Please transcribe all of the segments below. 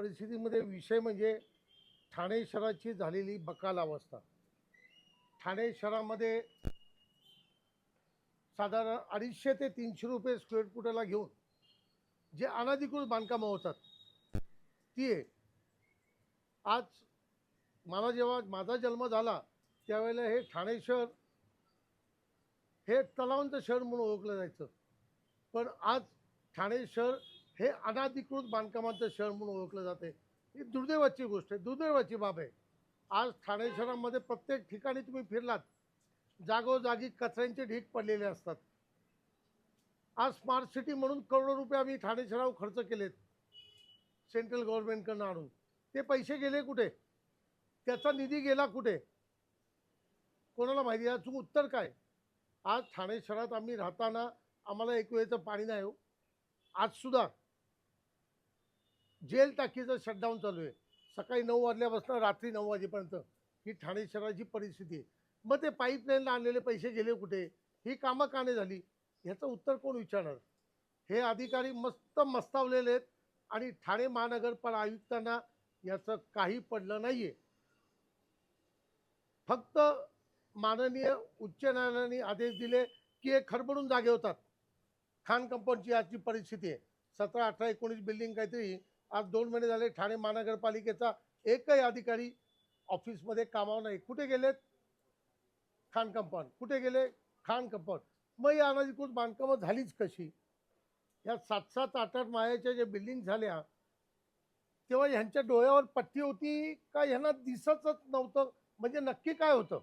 परिस्थितीमध्ये विषय म्हणजे ठाणे शहराची झालेली बकाल अवस्था. ठाणे शहरामध्ये साधारण अडीचशे ते तीनशे रुपये स्क्वेअर फुटाला घेऊन जे अनाधिकृत बांधकामं होतात ती आहे. आज मला जेव्हा माझा जन्म झाला त्यावेळेला हे ठाणे शहर हे तलावांचं शहर म्हणून ओळखलं जायचं. पण आज ठाणे शहर हे अनाधिकृत बांधकामांचं शहर म्हणून ओळखलं जाते. ही दुर्दैवाची गोष्ट आहे दुर्दैवाची बाब आहे. आज ठाणे शहरामध्ये प्रत्येक ठिकाणी तुम्ही फिरलात जागोजागी कचऱ्यांचे ढीक पडलेले असतात. आज स्मार्ट सिटी म्हणून करोडो रुपये आम्ही ठाणे शहरावर खर्च केलेत सेंट्रल गव्हर्नमेंटकडनं आणून. ते पैसे गेले कुठे? त्याचा निधी गेला कुठे? कोणाला माहिती आहे? याचं उत्तर काय? आज ठाणे शहरात आम्ही राहताना आम्हाला एक वेळेचं पाणी नाही हो. आजसुद्धा जेल टाकीचं शटडाऊन चालू आहे. सकाळी नऊ वाजल्यापासून रात्री नऊ वाजेपर्यंत ही ठाणे शहराची परिस्थिती आहे. मग ते पाईपलाईनला आणलेले पैसे गेले कुठे? ही कामं का नाही झाली? ह्याचं उत्तर कोण विचारणार? हे अधिकारी मस्त मस्तावलेले आहेत आणि ठाणे महानगरपालिका आयुक्तांना याचं काही पडलं नाही आहे फक्त माननीय उच्च न्यायालयाने आदेश दिले की हे खडबडून जागे होतात. खान कंपाऊंडची आजची परिस्थिती आहे. सतरा अठरा एकोणीस बिल्डिंग काहीतरी आज दोन महिने झाले ठाणे महानगरपालिकेचा एकही अधिकारी ऑफिसमध्ये कामावर नाही. कुठे गेलेत? खाण कंपाऊंड कुठे गेले? खाण कंपाऊंड मग या अनाधिकृत बांधकामं झालीच कशी? या सात सात आठ आठ मायाच्या ज्या बिल्डिंग झाल्या तेव्हा ह्यांच्या डोळ्यावर पट्टी होती का? ह्यांना दिसतच नव्हतं. म्हणजे नक्की काय होतं?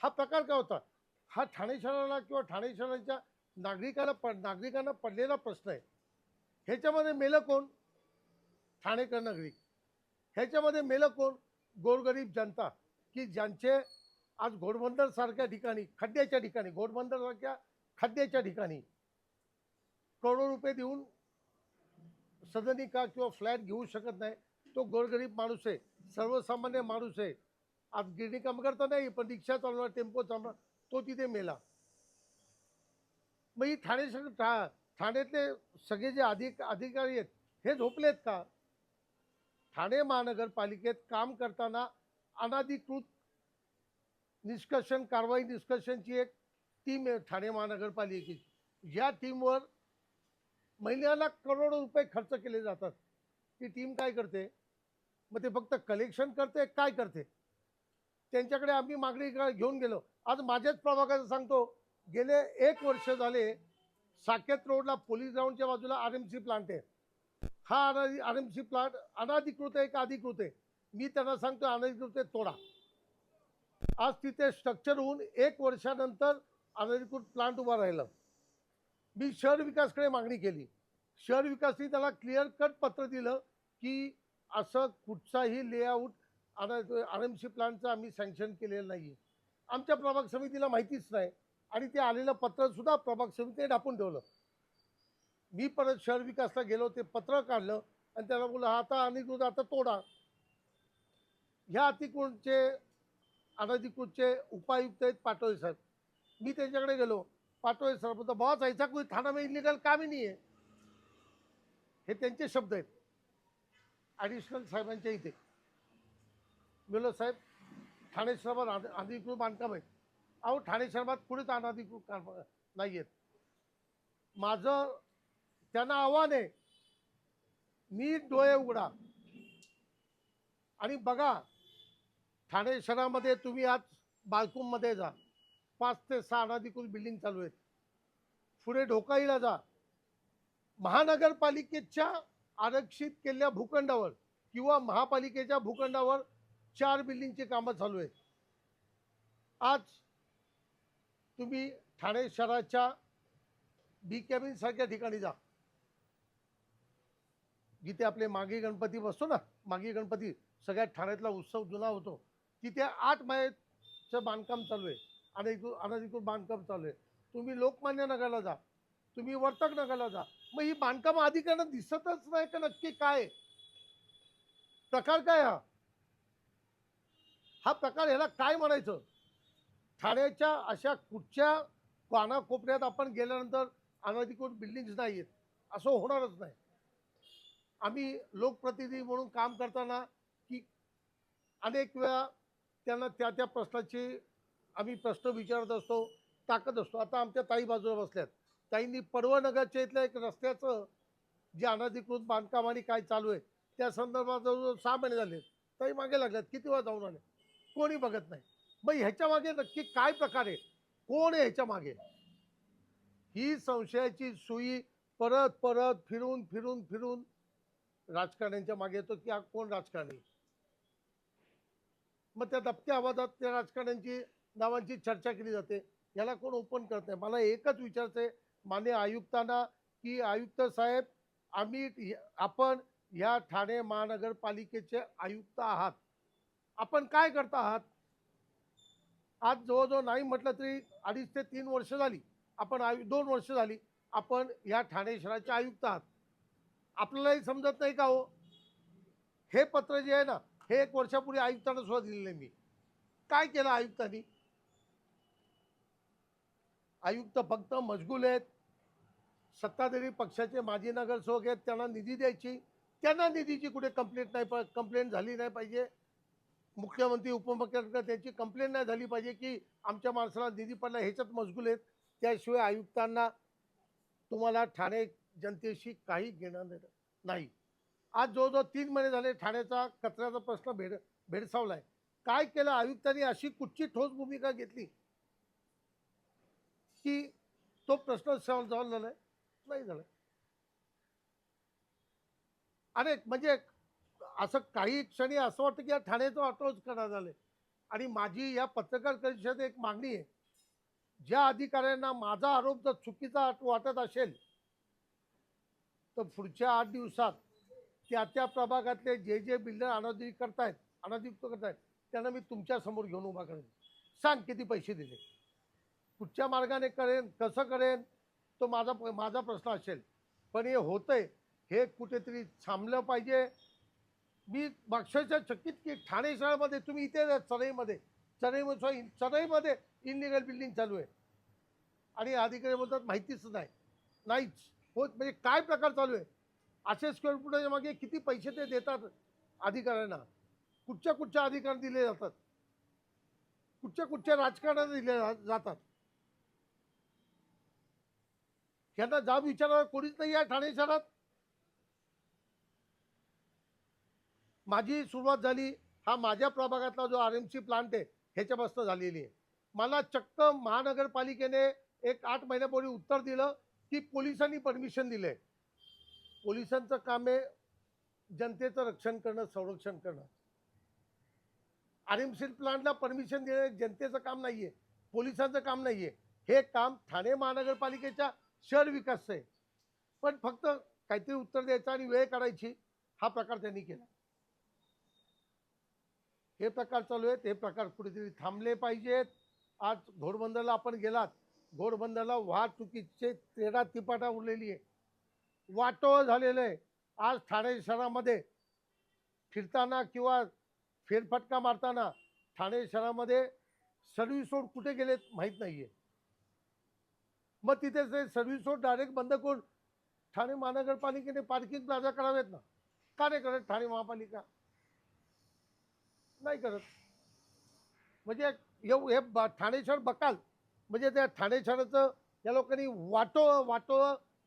हा प्रकार काय होता? हा ठाणे शहराला किंवा ठाणे शहराच्या नागरिकाला पड नागरिकांना पडलेला प्रश्न आहे. ह्याच्यामध्ये मेलं कोण? ठाणेकर नगरी ह्याच्यामध्ये मेलं कोण? गोरगरीब जनता. की ज्यांचे आज घोडबंदर सारख्या ठिकाणी खड्ड्याच्या ठिकाणी घोडबंदर सारख्या खड्ड्याच्या ठिकाणी करोडो रुपये देऊन सदनिका किंवा फ्लॅट घेऊ शकत नाही तो गोरगरीब माणूस आहे सर्वसामान्य माणूस आहे. आज गिरणी काम करता नाही पण रिक्षा चालवणार टेम्पो चालवणार तो तिथे मेला. मग ही ठाणे ठा ठाण्यातले सगळे जे अधिक अधिकारी आहेत हे झोपलेत का? ठाणे महानगरपालिकेत काम करताना अनाधिकृत निष्कर्षण कारवाई निष्कर्षणची एक टीम आहे ठाणे महानगरपालिकेची. या टीमवर महिन्याला करोडो रुपये खर्च केले जातात ती टीम काय करते? मग ते फक्त कलेक्शन करते काय करते? त्यांच्याकडे आम्ही मागणी घेऊन गेलो. आज माझ्याच प्रभागाचं सांगतो गेले एक वर्ष झाले साकेत रोडला पोलीस ग्राउंडच्या बाजूला आर एम सी प्लांट आहे. हा आर एम सी प्लांट अनाधिकृत आहे का अधिकृत आहे? मी त्यांना सांगतो अनधिकृत आहे तोडा. आज तिथे स्ट्रक्चर होऊन एक वर्षानंतर अनधिकृत प्लांट उभा राहिलं. मी शहर विकासकडे मागणी केली. शहर विकासने त्याला क्लिअर कट पत्र दिलं की असं कुठचाही लेआउट आर एम सी प्लांटचं आम्ही सँक्शन केलेलं नाही आमच्या प्रभाग समितीला माहितीच नाही आणि ते आलेलं पत्रसुद्धा प्रभाग समितीने डापून ठेवलं. मी परत शहर विकासला गेलो ते पत्र काढलं आणि त्याला बोललं आता आता अनधिकृत आता तोडा. ह्या अतिकृतचे अनधिकृतचे उपायुक्त आहेत पाटोळे साहेब मी त्यांच्याकडे गेलो. पाटोळे सर बोलतो बॉस ऐसा कोई थाना में इलिगल काम ही नाही आहे हे त्यांचे शब्द आहेत. ॲडिशनल साहेबांच्या इथे. मी साहेब ठाणे शहरात अनधिकृत बांधकाम आहे अहो ठाणे शहरात कुणीच अनधिकृत काम नाही आहेत माझं त्यांना आव्हान आहे. नीट डोळे उघडा. आणि बघा ठाणे शहरामध्ये तुम्ही आज बालकुममध्ये जा. पाच ते सहा अनाधिकृत बिल्डिंग चालू आहेत. पुढे ढोकाईला जा. महानगरपालिकेच्या आरक्षित केलेल्या भूखंडावर किंवा महापालिकेच्या भूखंडावर चार बिल्डिंगची कामं चालू आहेत. आज तुम्ही ठाणे शहराच्या बी कॅबिन सारख्या ठिकाणी जा. जिथे आपले मागे गणपती बसतो ना मागे गणपती सगळ्यात ठाण्यातला उत्सव जुना होतो तिथे आठ मायेचं बांधकाम चालू आहे. अनधिकृत अनधिकृत बांधकाम चालू आहे. तुम्ही लोकमान्य नगरला जा तुम्ही वर्तक नगरला जा. मग ही बांधकाम अधिकाऱ्यांना दिसतच नाही का नक्की काय? प्रकार काय हा? हा प्रकार ह्याला काय म्हणायचं? ठाण्याच्या अशा कुठच्या कानाकोपऱ्यात आपण गेल्यानंतर अनधिकृत बिल्डिंग्स नाही आहेत असं होणारच नाही. आम्ही लोकप्रतिनिधी म्हणून काम करताना की अनेक वेळा त्यांना त्या त्या प्रश्नाची आम्ही प्रश्न विचारत असतो टाकत असतो. आता आमच्या ताई बाजूला बसल्यात. ताईंनी पर्वनगरच्या इथल्या एक रस्त्याचं जे अनधिकृत बांधकाम आणि काय चालू आहे त्या संदर्भात जवळजवळ सहा महिने झाले. ताई मागे लागल्यात किती वेळा जाऊन आले? कोणी बघत नाही. मग ह्याच्या मागे नक्की काय प्रकार आहे? कोण आहे ह्याच्या मागे? ही संशयाची सुई परत परत फिरून फिरून फिरून राजकारण्यांच्या मागे येतो की हा कोण राजकारणी? मग त्या दबक्या आवाजात त्या राजकारण्यांची नावांची चर्चा केली जाते. याला कोण ओपन करत नाही? मला एकच विचारायचं आहे मान्य आयुक्तांना की आयुक्त साहेब आम्ही आपण ह्या ठाणे महानगरपालिकेचे आयुक्त आहात. आपण काय करता आहात? आज जवळजवळ नाही म्हटलं तरी अडीच ते तीन वर्ष झाली. आपण आयु दोन वर्ष झाली. आपण या ठाणे शहराचे आयुक्त आहात. आपल्यालाही समजत नाही का हो? हे पत्र जे आहे ना हे एक वर्षापूर्वी आयुक्तांना सुद्धा दिलेलं आहे मी. काय केलं आयुक्तांनी? आयुक्त फक्त मजगूल आहेत. सत्ताधारी पक्षाचे माजी नगरसेवक आहेत त्यांना निधी द्यायची. त्यांना निधीची कुठे कंप्लेंट नाही कंप्लेंट झाली नाही पाहिजे. मुख्यमंत्री उपमुख्यमंत्री त्यांची कंप्लेंट नाही झाली पाहिजे की आमच्या माणसाला निधी पडला ह्याच्यात मजगूल आहेत. त्याशिवाय आयुक्तांना तुम्हाला ठाणे जनतेशी काही घेणं देणं नाही. आज जवळजवळ तीन महिने झाले ठाण्याचा कचऱ्याचा प्रश्न भेड भेडसावलाय. काय केलं? आयुक्तांनी अशी कुठची ठोस भूमिका घेतली? की तो प्रश्न सॉल्व झालाय? नाही झाला अनेक म्हणजे असं काही क्षणी असं वाटतं की या ठाण्याचं ऑटोच करणार झाले आणि माझी या पत्रकार परिषदेत एक मागणी आहे. ज्या अधिकाऱ्यांना माझा आरोप जर चुकीचा वाटत असेल तर पुढच्या आठ दिवसात त्या त्या प्रभागातले जे जे बिल्डर अनाधिक करतायत अनाधिकृत करतायत त्यांना मी तुमच्यासमोर घेऊन उभा करेन. सांग किती पैसे दिले. कुठच्या मार्गाने करेन कसं करेन तो माझा माझा प्रश्न असेल. पण हे होतंय हे कुठेतरी थांबलं पाहिजे. मी मागच्या चकित की ठाणे शहरामध्ये तुम्ही इथे जा, चरईमध्ये चरईमध्ये इनलिगल बिल्डिंग चालू आहे. आणि अधिकारी बोलतात माहितीच नाही. नाहीच. होत म्हणजे काय प्रकार चालू आहे? असे स्क्वेअर फुटाच्या मागे किती पैसे ते देतात अधिकाऱ्यांना? कुठच्या कुठच्या अधिकार दिले जातात? कुठच्या कुठच्या राजकारणात दिले जातात? यांना जाब विचारायला कोणीच नाही आहे ठाणे शहरात. माझी सुरुवात झाली हा माझ्या प्रभागातला जो आर एम सी प्लांट आहे ह्याच्यापासून झालेली आहे. मला चक्क महानगरपालिकेने एक आठ महिन्यापूर्वी उत्तर दिलं की पोलिसांनी परमिशन दिले पोलिसांचं काम आहे जनतेचं रक्षण करणं संरक्षण करणं. आर एम सी प्लांटला परमिशन देणे जनतेचं काम नाहीये पोलिसांचं काम नाहीये. हे काम ठाणे महानगरपालिकेच्या शहर विकासचं आहे. पण फक्त काहीतरी उत्तर द्यायचं आणि वेळ काढायची हा प्रकार त्यांनी केला. हे प्रकार चालू आहेत हे प्रकार कुठेतरी थांबले पाहिजेत. आज घोडबंदरला आपण गेलात घोडबंदरला वाहतुकीचे तेरा तिपाटा उरलेली आहे. वाटोळ झालेलं आहे. आज ठाणे शहरामध्ये फिरताना किंवा फेरफटका मारताना ठाणे शहरामध्ये सर्व्हिस रोड कुठे गेलेत माहीत नाहीये. मग तिथे ते सर्व्हिस रोड डायरेक्ट बंद करून ठाणे महानगरपालिकेने पार्किंग प्लाझा करावेत ना? का नाही करत ठाणे महापालिका? नाही करत. म्हणजे एव हे ठाणे शहर बकाल. म्हणजे त्या ठाणे शहराचं या लोकांनी वाटोळ वाटोळ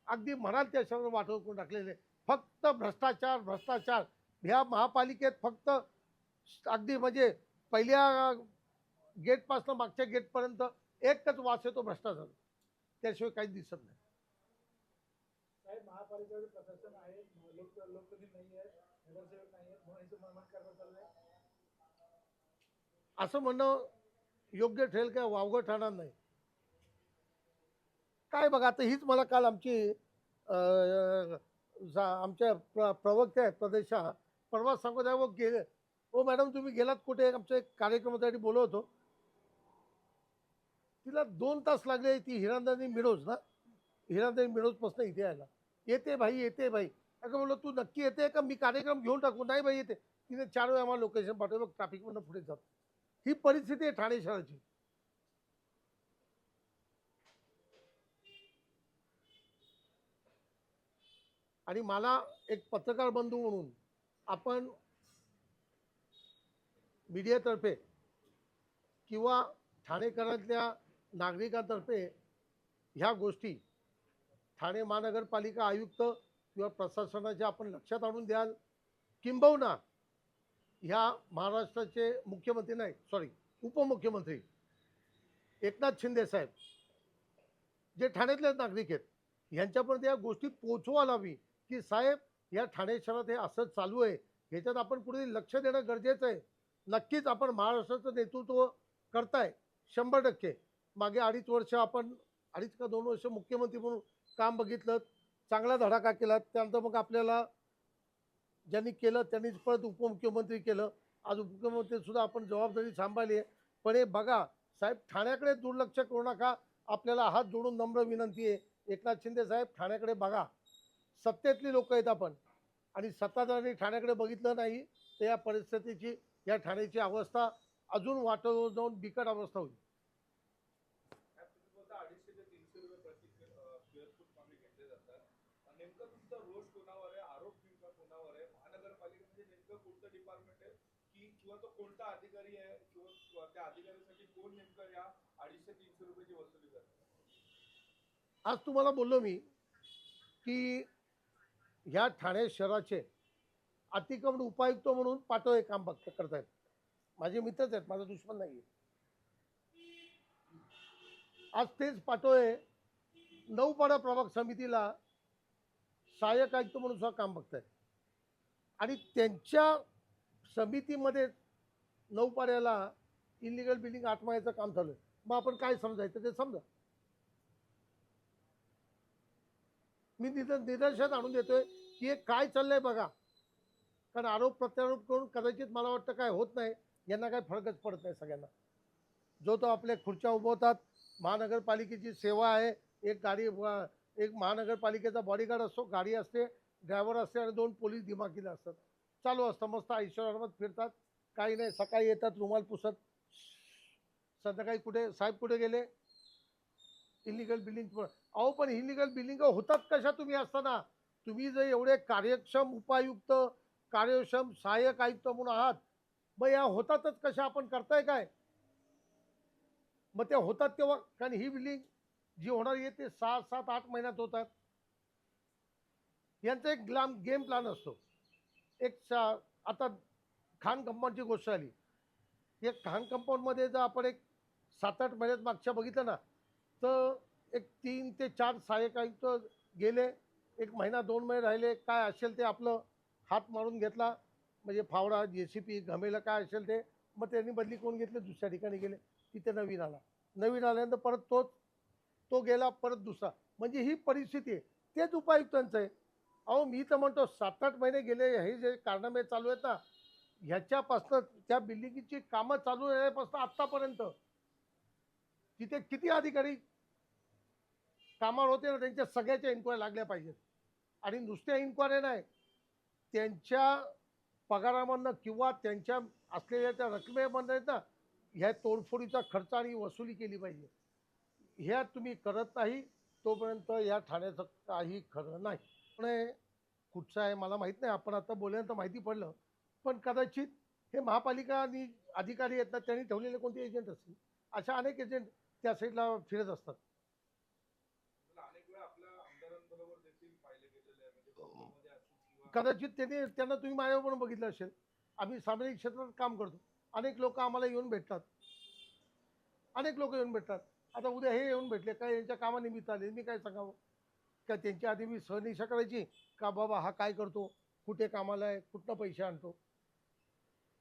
अगदी म्हणाल त्या शहर वाटोळ करून टाकलेले फक्त भ्रष्टाचार भ्रष्टाचार. ह्या महापालिकेत फक्त अगदी म्हणजे पहिल्या गेटपासून मागच्या गेटपर्यंत एकच वास येतो भ्रष्टाचार. त्याशिवाय काहीच दिसत नाही. प्रशासन आहे असं म्हणणं योग्य ठरेल काय वावगं ठरणार नाही. काय बघा आता हीच मला काल आमची जा- आमच्या प्र प्रवक्त्या आहेत प्रदेशा परवा सांगत आहे व गेले. हो मॅडम तुम्ही गेलात कुठे? आमच्या एक कार्यक्रमासाठी बोलवतो तिला दोन तास लागले ती हिरांदानी मिळोज ना हिरांदानी मिळोजपासून इथे यायला. येते भाई येते भाई. अगं बोललो तू नक्की येते का? मी कार्यक्रम घेऊन टाकू. नाही भाई येते. तिने चार वेळा आम्हाला लोकेशन पाठवलं ट्रॅफिकमधनं पुढे जात. ही परिस्थिती आहे ठाणे शहराची. आणि मला एक पत्रकार बंधू म्हणून आपण मीडियातर्फे किंवा ठाणेकरातल्या नागरिकांतर्फे ह्या गोष्टी ठाणे महानगरपालिका आयुक्त किंवा प्रशासनाच्या आपण लक्षात आणून द्याल. किंबहुना ह्या महाराष्ट्राचे मुख्यमंत्री नाही सॉरी उपमुख्यमंत्री एकनाथ शिंदे साहेब जे ठाण्यातले नागरिक आहेत यांच्यापर्यंत या गोष्टी पोचवायला हवी. की साहेब या ठाणे शहरात हे असं चालू आहे. ह्याच्यात आपण पुढे लक्ष देणं गरजेचं आहे. नक्कीच आपण महाराष्ट्राचं नेतृत्व करताय शंभर टक्के. मागे अडीच वर्ष आपण अडीच का दोन वर्ष मुख्यमंत्री म्हणून काम बघितलं चांगला धडाका केला त्यानंतर मग आपल्याला ज्यांनी केलं त्यांनीच परत उपमुख्यमंत्री केलं. आज उपमुख्यमंत्रीसुद्धा आपण जबाबदारी सांभाळली आहे. पण हे बघा साहेब ठाण्याकडे दुर्लक्ष करू नका. आपल्याला हात जोडून नम्र विनंती आहे. एकनाथ शिंदे साहेब ठाण्याकडे बघा. सत्तेतली लोक आहेत आपण. आणि सत्ताधाऱ्यांनी ठाण्याकडे बघितलं नाही तर या परिस्थितीची या ठाण्याची अवस्था अजून वाटवर जाऊन बिकट अवस्था होईल. आज तुम्हाला बोललो मी की ह्या ठाणे शहराचे अतिक्रमण उपायुक्त म्हणून पाटोळे काम बघ करतायत. माझे मित्रच आहेत माझा दुश्मन नाही आज तेच पाटोळे नऊपाडा प्रभाग समितीला सहाय्यक आयुक्त म्हणून सुद्धा काम बघतायत. आणि त्यांच्या समितीमध्ये नऊपाड्याला इलिगल बिल्डिंग आटमायचं काम झालं मग आपण काय समजायचं ते समजा. मी तिथं निदर्शनात आणून देतोय. की हे काय चाललंय बघा. कारण आरोप प्रत्यारोप करून कदाचित मला वाटतं काय होत नाही यांना काय फरकच पडत नाही सगळ्यांना. जो तो आपल्या खुर्च्या उभवतात महानगरपालिकेची सेवा आहे एक गाडी एक महानगरपालिकेचा बॉडीगार्ड असतो गाडी असते ड्रायव्हर असते आणि दोन पोलीस दिमाखीला असतात. चालू असतं मस्त ऐश्वर्यात फिरतात. काही नाही सकाळी येतात रुमाल पुसत. संध्याकाळी कुठे साहेब कुठे गेले? इलिगल बिल्डिंग अहो पण इलिगल बिल्डिंग होतात कशा तुम्ही असताना? तुम्ही जर एवढे कार्यक्षम उपायुक्त कार्यक्षम सहाय्यक आयुक्त म्हणून आहात मग या होतातच कशा आपण करताय काय? मग त्या होतात तेव्हा कारण ही बिल्डिंग जी होणार आहे ते सहा सात आठ महिन्यात होतात. यांचा एक ग्लाम गेम प्लॅन असतो. एक सा- आता खान कंपाऊंडची गोष्ट आली. एक खान कंपाऊंडमध्ये जर आपण एक सात आठ महिन्यात मागच्या बघितलं ना तर एक तीन ते चार सहाय्यक आयुक्त गेले. एक महिना दोन महिने राहिले काय असेल ते आपलं हात मारून घेतला. म्हणजे फावडा जे सी पी घमेलं काय असेल ते मग त्यांनी बदली करून घेतले दुसऱ्या ठिकाणी गेले. तिथे नवीन आला. नवीन आल्यानंतर परत तोच तो गेला परत दुसरा. म्हणजे ही परिस्थिती आहे. तेच उपायुक्तांचं आहे. अहो मी तर म्हणतो सात आठ महिने गेले हे जे कारनामे चालू आहेत ना ह्याच्यापासनं त्या बिल्डिंगची कामं चालू झाल्यापासून आत्तापर्यंत तिथे किती अधिकारी कामावर होते ना त्यांच्या सगळ्याच्या इन्क्वायरी लागल्या पाहिजेत. आणि नुसत्या इन्क्वायरी नाही. त्यांच्या पगारामधनं किंवा त्यांच्या असलेल्या त्या रकमेमधनं आहेत ना ह्या तोडफोडीचा खर्च आणि वसुली केली पाहिजे. ह्या तुम्ही करत नाही तोपर्यंत या ठाण्याचं काही खरं नाही. पण कुठचं आहे मला माहीत नाही. आपण आता बोलल्यानंतर माहिती पडलं. पण कदाचित हे महापालिका आणि अधिकारी आहेत ना त्यांनी ठेवलेले कोणते एजंट असतील? अशा अनेक एजंट त्या साईडला फिरत असतात मला अनेक वेळा आपल्या आमदारांबरोबर देखील पाहिले गेलेले आहे म्हणजे कोकणामध्ये असो किंवा कदाचित त्यांनी त्यांना तुम्ही माझ्यावर पण बघितलं असेल. आम्ही सामाजिक क्षेत्रात काम करतो. अनेक लोक आम्हाला येऊन भेटतात. अनेक लोक येऊन भेटतात. आता उद्या हे येऊन भेटले काय यांच्या कामानिमित्त आले मी काय सांगावं? का त्यांच्या आधी मी सहनिशा करायची? का बाबा हा काय करतो? कुठे कामाला आहे? कुठनं पैसे आणतो?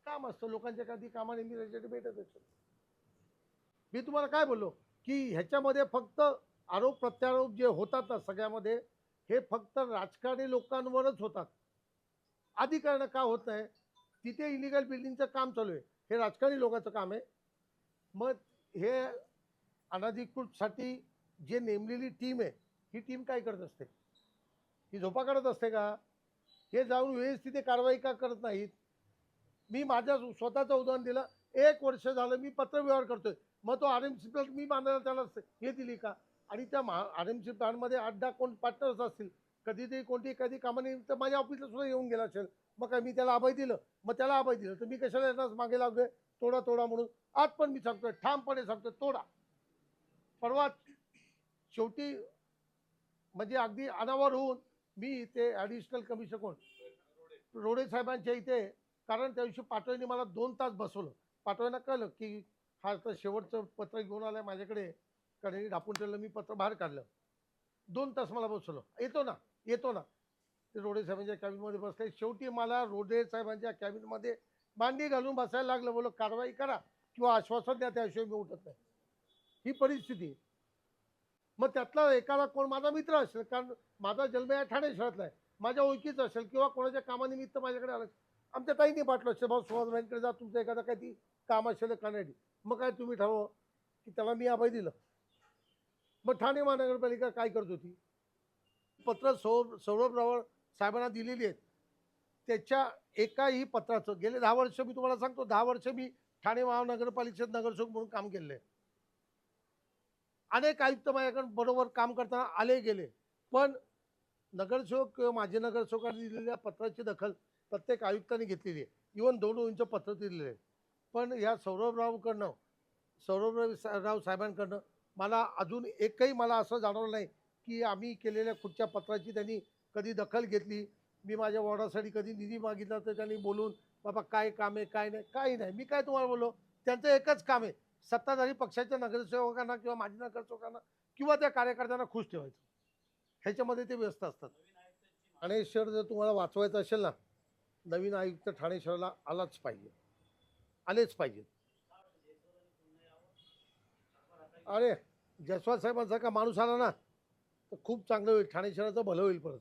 काम असतं. लोकांच्या कधी कामानिमित्त भेटत असतं. मी तुम्हाला काय बोललो? की ह्याच्यामध्ये फक्त आरोप प्रत्यारोप जे होतात ना सगळ्यामध्ये हे फक्त राजकारणी लोकांवरच होतात. आधी कारण का होत नाही? तिथे इलिगल बिल्डिंगचं काम चालू आहे. हे राजकारणी लोकांचं काम आहे. मग हे अनधिकृतसाठी जे नेमलेली टीम आहे ही टीम काय करत असते? ही झोपा काढत असते का? हे जाऊन वेळेस तिथे कारवाई का करत नाहीत? मी माझ्या स्वतःचं उदाहरण दिलं. एक वर्ष झालं मी पत्रव्यवहार करतोय. मग तो आर एम सी प्लस मी बांधायला त्याला हे दिली का? आणि त्या महा आर एम सी प्लॅनमध्ये आठ दहा कोण पार्टनर्स असतील कधीतरी कोणती एखादी कामानिमित्त माझ्या ऑफिसला सुद्धा येऊन गेला असेल. मग काय मी त्याला अभय दिलं. मग त्याला अभय दिलं. तर मी कशाला येणार मागे लागलोय? तोडा तोडा म्हणून. आज पण मी सांगतोय ठामपणे सांगतोय तोडा. परवा शेवटी म्हणजे अगदी अनावर होऊन मी ते ॲडिशनल कमिशनर कोण? रोडे साहेबांच्या इथे कारण त्या दिवशी पाटोळीने मला दोन तास बसवलं. पाटोळ्यांना कळलं की हा तर शेवटचं पत्र घेऊन आलं माझ्याकडे. कारण यांनी डापून ठेवलं मी पत्र बाहेर काढलं. दोन तास मला बसवलं. येतो ना येतो ना. ते रोडे साहेबांच्या कॅबिनमध्ये बसले. शेवटी मला रोडे साहेबांच्या कॅबिनमध्ये मांडी घालून बसायला लागलं. बोलो कारवाई करा किंवा आश्वासन द्या त्याशिवाय मी उठत नाही. ही परिस्थिती आहे. मग त्यातला एखादा कोण? माझा मित्र असेल. कारण माझा जन्म या ठाणे शहरातला आहे. माझ्या ओळखीचं असेल किंवा कोणाच्या कामानिमित्त माझ्याकडे आलं आमच्या ताईने पाठलं असेल भाऊ सुभाष भाईंकडे जा. तुमचं एखादं काही ती काम असेल करण्यासाठी मग काय तुम्ही ठरवा की त्याला मी अभय दिलं. मग ठाणे महानगरपालिका काय करत होती? पत्र सौ सौरभ रावळ साहेबांना दिलेली आहेत. त्याच्या एकाही पत्राचं गेले दहा वर्ष मी तुम्हाला सांगतो दहा वर्ष मी ठाणे महानगरपालिकेत नगरसेवक म्हणून काम केलेलं आहे. अनेक आयुक्त माझ्याकडे बरोबर काम करताना आले गेले. पण नगरसेवक किंवा माझे नगरसेवकांनी दिलेल्या पत्राची दखल प्रत्येक आयुक्तांनी घेतलेली आहे. इवन दोन इंच पत्र दिलेले आहे पण ह्या सौरभरावकडनं सौरभराव राव साहेबांकडनं मला अजून एकही मला असं जाणवलं नाही की आम्ही केलेल्या कुठच्या पत्राची त्यांनी कधी दखल घेतली. मी माझ्या वॉर्डासाठी कधी निधी मागितला तर त्यांनी बोलून बाबा काय काम आहे काय नाही? काही नाही. मी काय तुम्हाला बोललो? त्यांचं एकच काम आहे. सत्ताधारी पक्षाच्या नगरसेवकांना किंवा माजी नगरसेवकांना किंवा त्या कार्यकर्त्यांना खुश ठेवायचं. ह्याच्यामध्ये ते व्यस्त असतात. ठाणे शहर जर तुम्हाला वाचवायचं असेल ना नवीन आयुक्त ठाणे शहराला आलाच पाहिजे. आलेच पाहिजे अरे! जयस्वाल साहेबांसारखा माणूस आला ना तर खूप चांगलं होईल. ठाणे शहराचं भलं होईल परत.